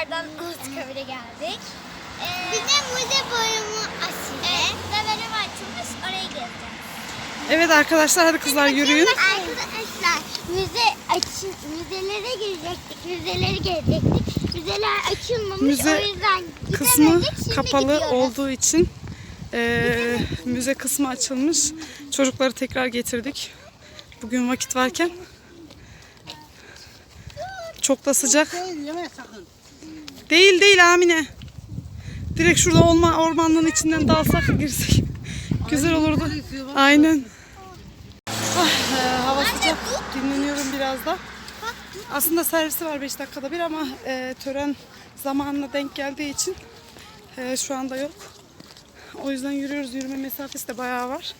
tekrardan Anıtkabir'e geldik. Ee, bir de müze bölümü açıldı. Evet, müze bölümü açılmış. Orayı gezeceğiz. Evet arkadaşlar hadi kızlar yürüyün. Arkadaşlar müze açın, müzelere girecektik, müzeleri gezecektik. Müzeler açılmamış Müze o yüzden Kısmı gidemedik. Şimdi kapalı gidiyoruz. olduğu için eee, müze kısmı açılmış. Çocukları tekrar getirdik. Bugün vakit varken. Çok da sıcak. Değil değil Amine. Direkt şurada olma ormanlığın içinden dalsak girsek. Güzel olurdu. Aynen. Ah, eee, hava sıcak. Dinleniyorum biraz da. Aslında servisi var 5 dakikada bir ama eee, tören zamanına denk geldiği için eee, şu anda yok. O yüzden yürüyoruz. Yürüme mesafesi de bayağı var.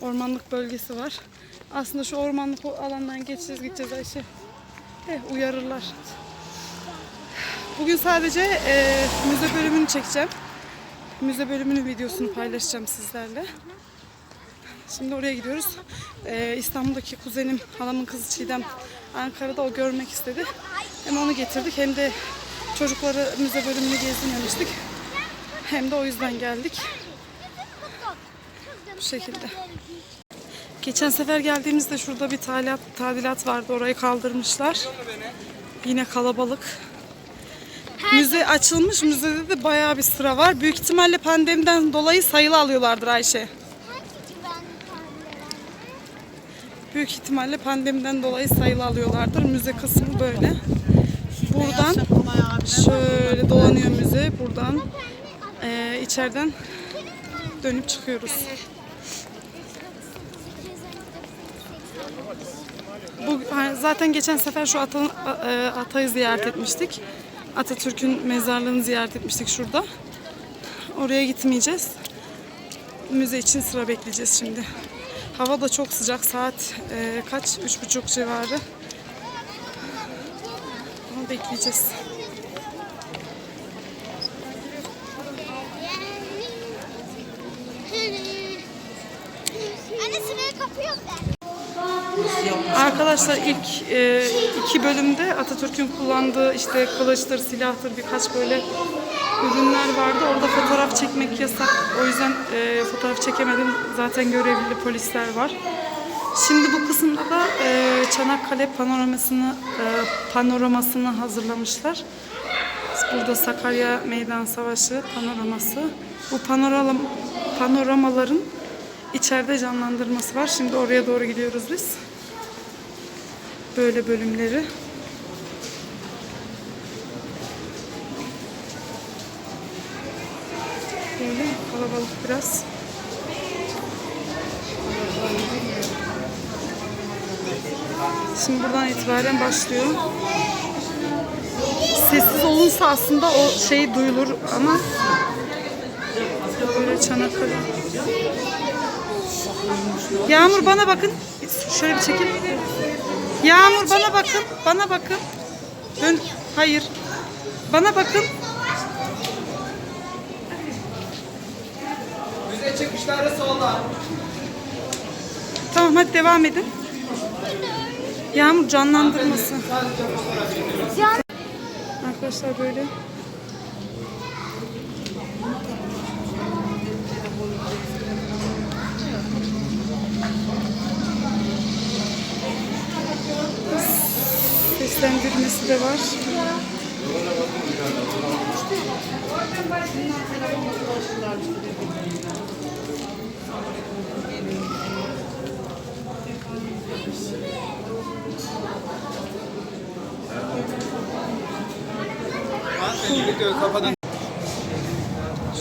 Ormanlık bölgesi var. Aslında şu ormanlık alandan geçeceğiz gideceğiz Ayşe. Eh, uyarırlar. Bugün sadece eee, müze bölümünü çekeceğim. Müze bölümünün videosunu paylaşacağım sizlerle. Şimdi oraya gidiyoruz. Ee, İstanbul'daki kuzenim, halamın kızı Çiğdem Ankara'da o görmek istedi. Hem onu getirdik hem de çocukları müze bölümünü gezdirmemiştik. Hem de o yüzden geldik. Bu şekilde. Geçen sefer geldiğimizde şurada bir tadilat, tadilat vardı. Orayı kaldırmışlar. Yine kalabalık. Müze açılmış. Müzede de bayağı bir sıra var. Büyük ihtimalle pandemiden dolayı sayılı alıyorlardır Ayşe. Büyük ihtimalle pandemiden dolayı sayılı alıyorlardır. Müze kısmı böyle. Buradan şöyle dolanıyor müze. Buradan eee, içeriden dönüp çıkıyoruz. Bu hani zaten geçen sefer şu ata, e, Atay'ı ziyaret etmiştik. Atatürk'ün mezarlığını ziyaret etmiştik şurada. Oraya gitmeyeceğiz. Müze için sıra bekleyeceğiz şimdi. Hava da çok sıcak. Saat e, kaç? Üç buçuk civarı. Ama bekleyeceğiz. Anne sırayı kapıyor ben. Arkadaşlar ilk e, iki bölümde Atatürk'ün kullandığı işte kılıçtır, silahtır birkaç böyle ürünler vardı. Orada fotoğraf çekmek yasak. O yüzden e, fotoğraf çekemedim. Zaten görevli polisler var. Şimdi bu kısımda da e, Çanakkale panoramasını e, panoramasını hazırlamışlar. Burada Sakarya Meydan Savaşı panoraması. Bu panoram panoramaların içeride canlandırması var. Şimdi oraya doğru gidiyoruz biz. Böyle bölümleri. Böyle kalabalık biraz. Şimdi buradan itibaren başlıyor. Sessiz olunsa aslında o şey duyulur ama böyle Çanakkale. Yağmur bana bakın. Şöyle bir çekil. Yağmur bana bakın. Bana bakın. Dön. Hayır. Bana bakın. Müze çıkışları solda. Tamam hadi devam edin. Yağmur canlandırması. Arkadaşlar böyle. Seslendirmesi de var.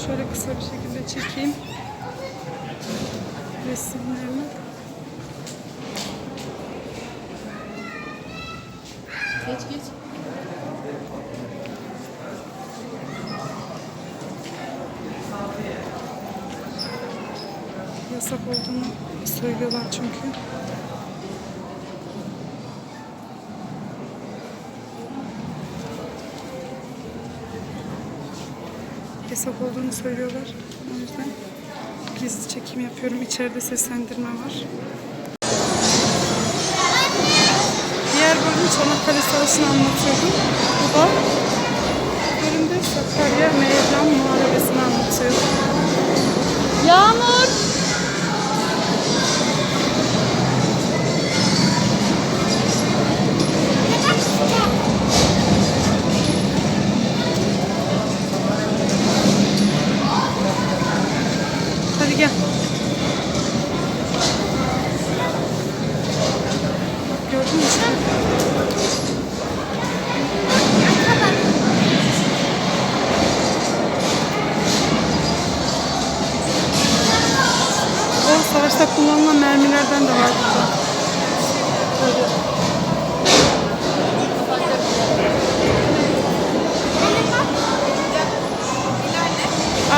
Şöyle kısa bir şekilde çekeyim. Resimlerini. Geç geç. Yasak olduğunu söylüyorlar çünkü. Yasak olduğunu söylüyorlar. O yüzden gizli çekim yapıyorum. İçeride seslendirme var. Çanakkale Savaşı'nı anlatıyordum. Bu da bölümde Sakarya Meydan Muharebesi'ni anlatıyordum. Mermilerden de var.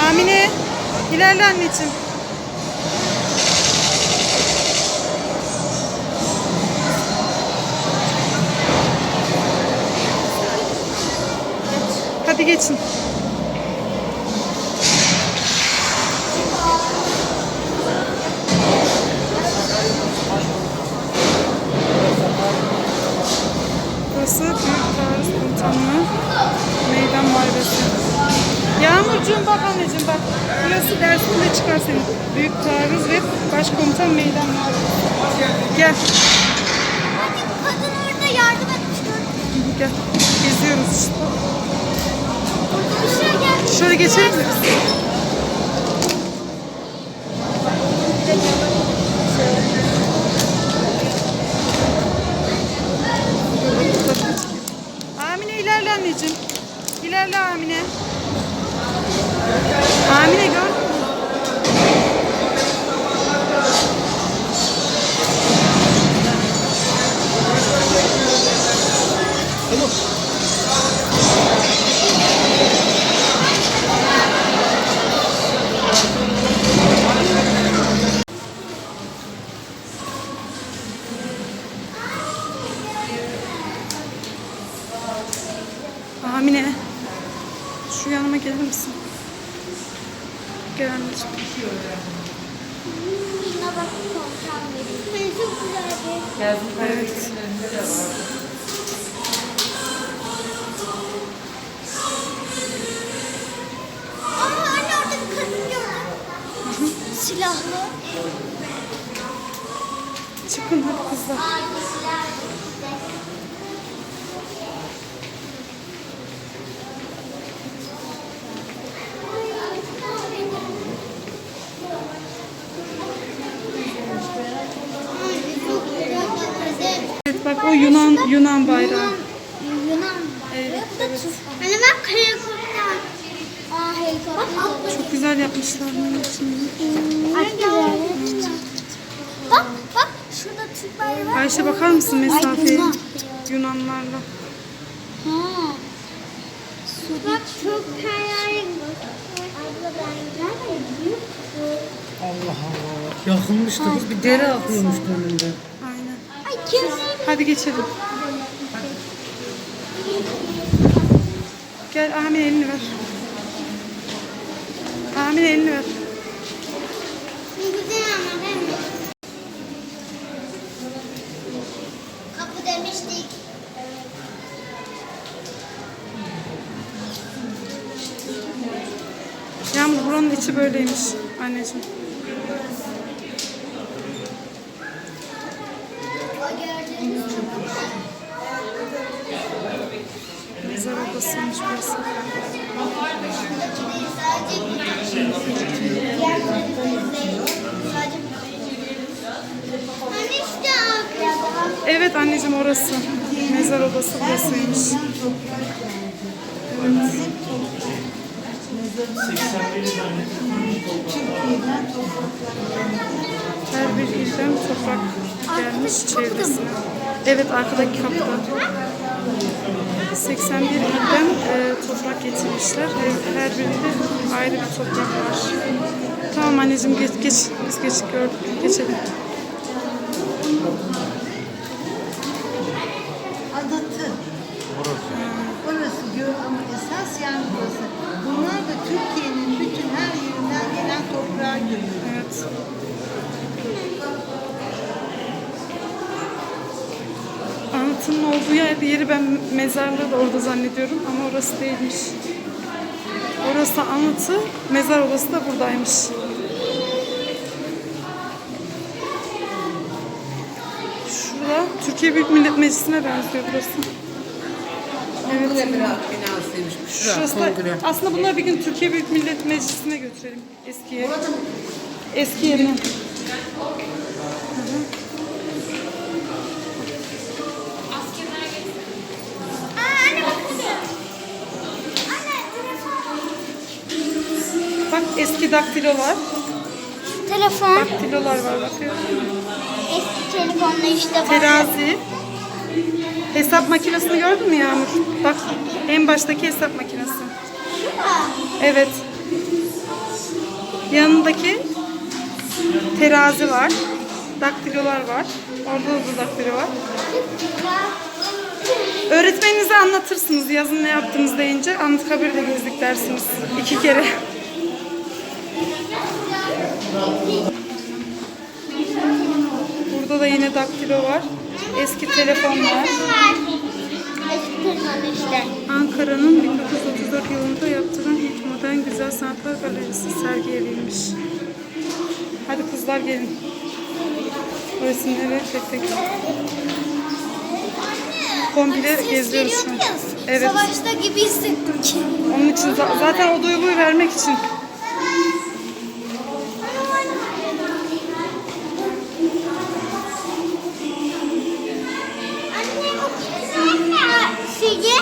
Amine, ilerle anneciğim. Hadi geçin. Burası Büyük Taarruz Komutanlığı Meydan Muharebesi. Yağmurcuğum bak anneciğim bak. Burası dersinde çıkar senin. Büyük Taarruz ve Başkomutan Meydan Muharebesi. Gel, Hadi kadın orada yardım etmişler. gel. Geziyoruz işte. Bir şey geldi. Şöyle geçelim mi? Anneciğim. İlerle. Amine Evet. Ama anne orada bir kadın gördüm. Silahlı. Çıkın hadi kızlar. Evet bak o Yunan Yunan bayrağı. Yunan. Evet, Bu da Türk. Anne bak helikopter. Aa helikopter. Çok güzel yapmışlar bunun için. Bak bak şurada Türk bayrağı var. Ayşe bakar mısın mesafeye? Yunan. Yunanlarla. Ha. Bak Türk bayrağı. Abla ben Allah Allah. Yakılmıştı kız. Bir deri akıyormuştu önünde. Aynen. Ay kim? Hadi geçelim. Gel Amine elini ver. Amine elini ver. Güzel ama değil mi? Kapı demiştik. Yağmur buranın içi böyleymiş anneciğim. O gördüğünüz Mezar odasıymış burası. sadece bir diğer tarafımız değil. Sadece Hani işte arkada. Evet anneciğim orası. Mezar odası burasıymış. Evet. Her bir ilden toprak gelmiş çevresine. Evet arkadaki kapıda. 81 ilden e, toprak getirmişler. Her, her birinde ayrı bir toprak var. Tamam anneciğim geç, geç. Biz geç gördük. Geçelim. Adatı. Orası diyor ama esas yani burası. Bunlar da Türkiye'nin bütün her yerinden gelen toprağı görüyor. Evet. Anıtın olduğu yer, yeri ben mezarlığı da orada zannediyorum ama orası değilmiş. Orası anıtı, mezar odası da buradaymış. Şurada Türkiye Büyük Millet Meclisi'ne benziyor burası. Evet. Binasıymış. Şura, Şurası da, kongre. aslında bunları bir gün Türkiye Büyük Millet Meclisi'ne götürelim. Eski Eski yerine. Aa, anne bakın. Anne telefon. Bak eski daktilolar. Telefon. Daktilolar var bakıyor. Eski telefonla işte bak. Terazi. Hesap makinesini gördün mü Yağmur? Bak en baştaki hesap makinesi. Evet. Yanındaki terazi var. Daktilolar var. Orada da daktilo var. Öğretmeninize anlatırsınız. Yazın ne yaptınız deyince Anıtkabir'de gezdik dersiniz. İki kere. Burada da yine daktilo var. Eski telefon var. Eski telefon işte. Ankara'nın 1934 yılında yaptırılan ilk modern güzel sanatlar galerisi sergiye verilmiş. Hadi kızlar gelin. O resimleri tek tek Ses geziyoruz şu an. Evet. Savaşta gibi hissettim kendimi. Onun için za- zaten o duyguyu vermek için.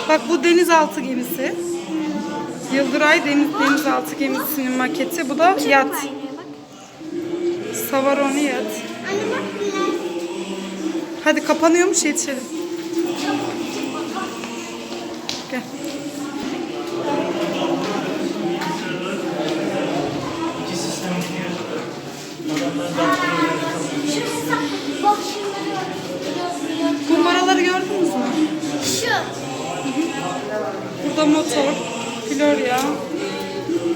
Bak bu denizaltı gemisi. Yıldıray Deniz, Denizaltı gemisinin maketi. Bu da yat. Savaroni yat. Hadi kapanıyormuş yetişelim. Gel. Bak şunları. Kumbaraları gördünüz mü? Şu. Burada motor, Florya,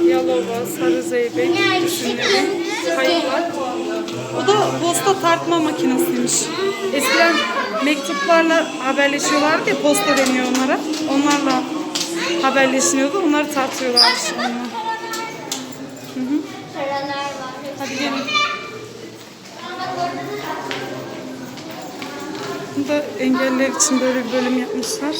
Yalova, Sarı Zeybek Ne? resimleri, kayıtlar. O da posta tartma makinesiymiş. Eskiden mektuplarla haberleşiyorlardı ya, posta deniyor onlara. Onlarla haberleşiniyordu, onları tartıyorlarmış. Paralar. Paralar var. Hadi gelin. Burada engelliler için böyle bir bölüm yapmışlar.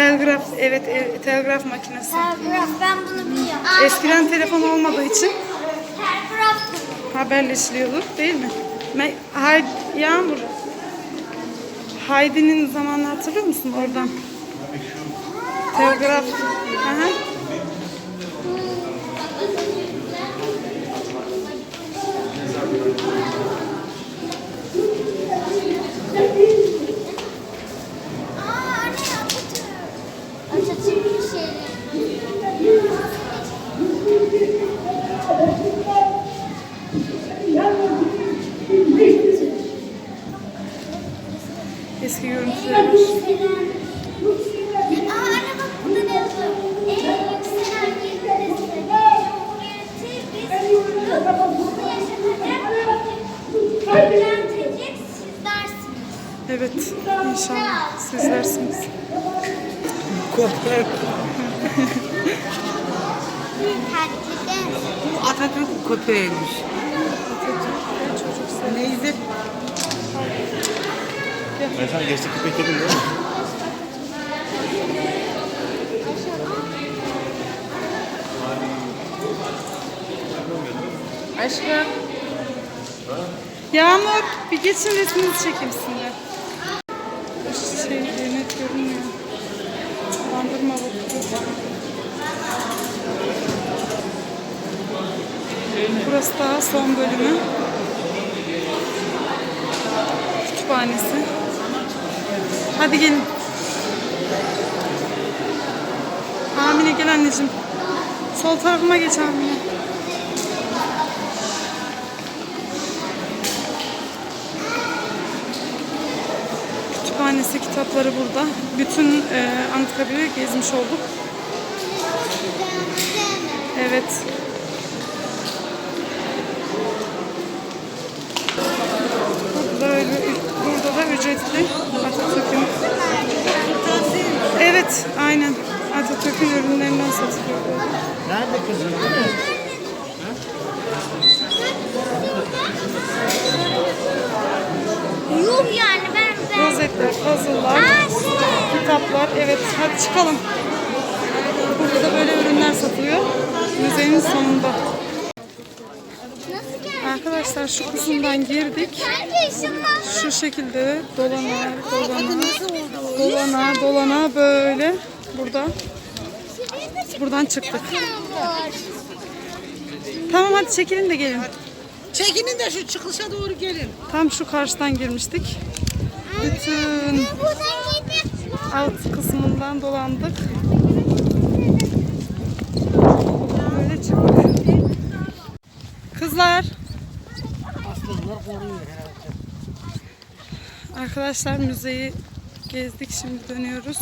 Telgraf. Evet e, telgraf makinesi. Telgraf ben bunu biliyorum. Eskiden telefon olmadığı için Telgraf. haberleşiliyordu değil mi? Me Hay Yağmur. Haydi'nin zamanını hatırlıyor musun oradan? Telgraf. Aha. Aa anne Atatürk. Atatürk'ün şeyi. Eski görüntüler var. Aa anne bak burada ne yazıyor? En yükselen yetkilisi. Cumhuriyeti biz kurduk. Bunu yaşatacak. Yönetecek sizlersiniz. Evet, inşallah sizlersiniz. Köpek. Tatlide. Atatürk köpeğiymiş. Neydi? Geçtik köpek dedim değil mi? Aşkım. Yağmur, bir geçin sizinle. Şu Şey, net görünmüyor. Bandırma vapuru. Burası daha son bölümü. Kütüphanesi. Hadi gelin. Amine gel anneciğim. Sol tarafıma geç Amine. Kütüphanesi kitapları burada. Bütün e, Anıtkabir'i gezmiş olduk. Evet. Burada, burada da ücretli satılıyor. böyle. Nerede kızım? Bu ne? Yuh yani ben ben. Rozetler, puzzle'lar, Aa şey. kitaplar. Evet hadi çıkalım. Burada da böyle ürünler satılıyor. Müzenin sonunda. Arkadaşlar şu kısımdan girdik. Şu şekilde dolana, dolana, dolana, dolana böyle burada. Buradan çıktık. Tamam hadi çekilin de gelin. Çekinin de şu çıkışa doğru gelin. Tam şu karşıdan girmiştik. Bütün alt kısmından dolandık. Böyle çıktık. Kızlar. Arkadaşlar müzeyi gezdik. Şimdi dönüyoruz.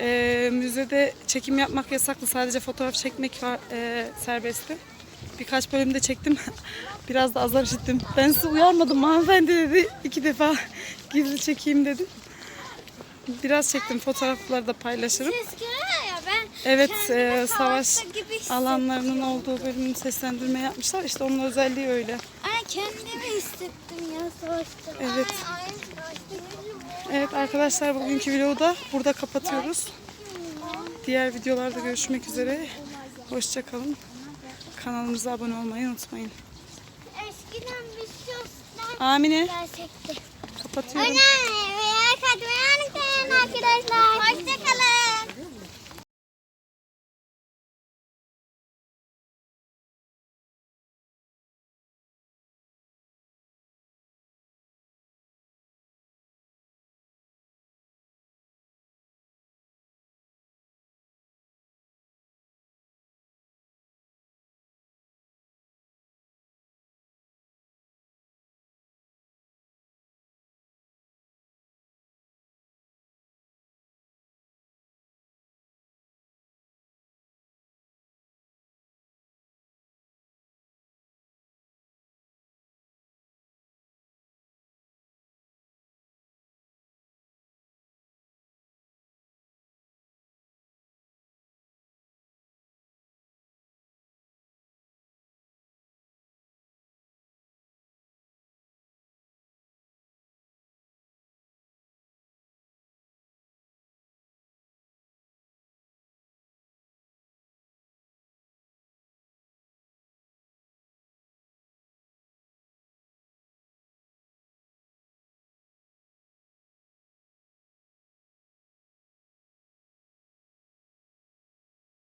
Ee, müzede çekim yapmak yasaklı. Sadece fotoğraf çekmek var, e, serbestti. Birkaç bölümde çektim. Biraz da azar işittim. Ben sizi uyarmadım hanımefendi dedi. İki defa gizli çekeyim dedim. Biraz çektim. Fotoğrafları da paylaşırım. Evet, e, savaş alanlarının olduğu bölümün seslendirme yapmışlar. İşte onun özelliği öyle. Kendimi hissettim ya savaşta. Evet. Evet arkadaşlar bugünkü vlogu da burada kapatıyoruz. Diğer videolarda görüşmek üzere. Hoşçakalın. Kanalımıza abone olmayı unutmayın. Eskiden biz çocuklar Amine kapatıyorum. Önemli. Arkadaşlar. Hoşçakalın.